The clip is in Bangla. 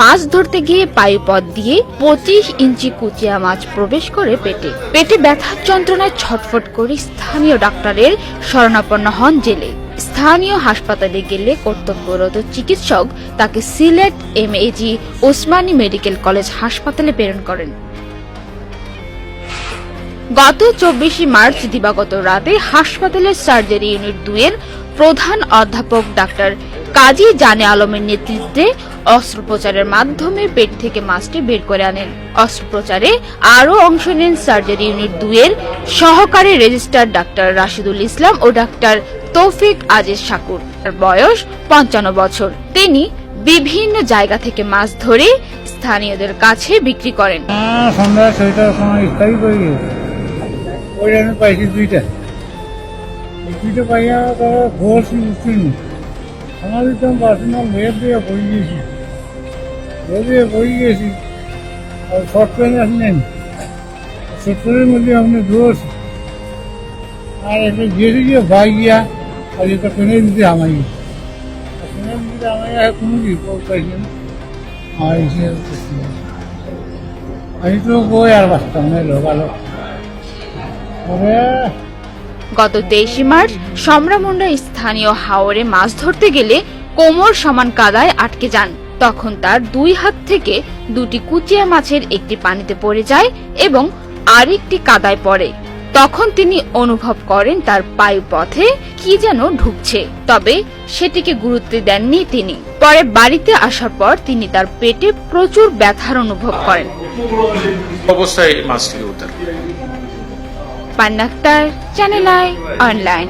মাছ ধরতে গিয়ে পায়ুপথ দিয়ে পঁচিশ ইঞ্চি কুচিয়া মাছ প্রবেশ করে পেটে। পেটে ব্যথার যন্ত্রণায় ছটফট করে স্থানীয় ডাক্তারের শরণাপন্ন হন জেলে। স্থানীয় হাসপাতালে গেলে কর্তব্যরত চিকিৎসক তাকে Sylhet MAG Osmani medical college হাসপাতালে প্রেরণ করেন। গত চব্বিশে মার্চ দিবাগত রাতে হাসপাতালের সার্জারি ইউনিট দুয়ের প্রধান অধ্যাপক ডাক্তার কাজী জানে আলমের নেতৃত্বে অস্ত্রোপচারের মাধ্যমে পেট থেকে মাছটি বের করে আনেন। অস্ত্রোপচারে আরও অংশ নেন সার্জারি ইউনিট দুয়ের সহকারী রেজিস্ট্রার ডাক্তার রাশিদুল ইসলাম ও ডাক্তার তৌফিক আজিজ শাকুর তার বয়স পঞ্চান্ন বছর। তিনি বিভিন্ন জায়গা থেকে মাছ ধরে স্থানীয়দের কাছে বিক্রি করেন। সন্ধ্যা ছয়টার সময় ইফতারি করে পাইছি দুইটা। দুইটা পাইয়া তারা ঘোরছি উঠছি নি আমার দিতাম পার্সোনাল লেপ দিয়ে পড়ে গিয়েছি লেপ দিয়ে পড়ে গিয়েছি আর শর্ট প্যান্ট আসলেন প্যান্টের মধ্যে আপনি ধরছি আর একটা গিয়েছি গিয়ে ভাই গিয়া, আর এটা প্যানের দিতে আমাই প্যানের দিতে আমাই কোনো রিপোর্ট পাইছি না। আমার আমি তো বই আর বাঁচতাম না লোকালো তবে গত তেইশে মার্চ সম্রামুন্ডা স্থানীয় হাওরে মাছ ধরতে গেলে কোমর সমান কাদায় আটকে যান। তখন তার দুই হাত থেকে দুটি কুচিয়া মাছের একটি পানিতে পড়ে যায় এবং আরেকটি কাদায় পড়ে। তখন তিনি অনুভব করেন তার পায়ু পথে কি যেন ঢুকছে, তবে সেটিকে গুরুত্ব দেননি তিনি। পরে বাড়িতে আসার পর তিনি তার পেটে প্রচুর ব্যথার অনুভব করেন। অবস্থায় উদ্ধার করে। পান্নাক্তার চ্যানেল আই অনলাইন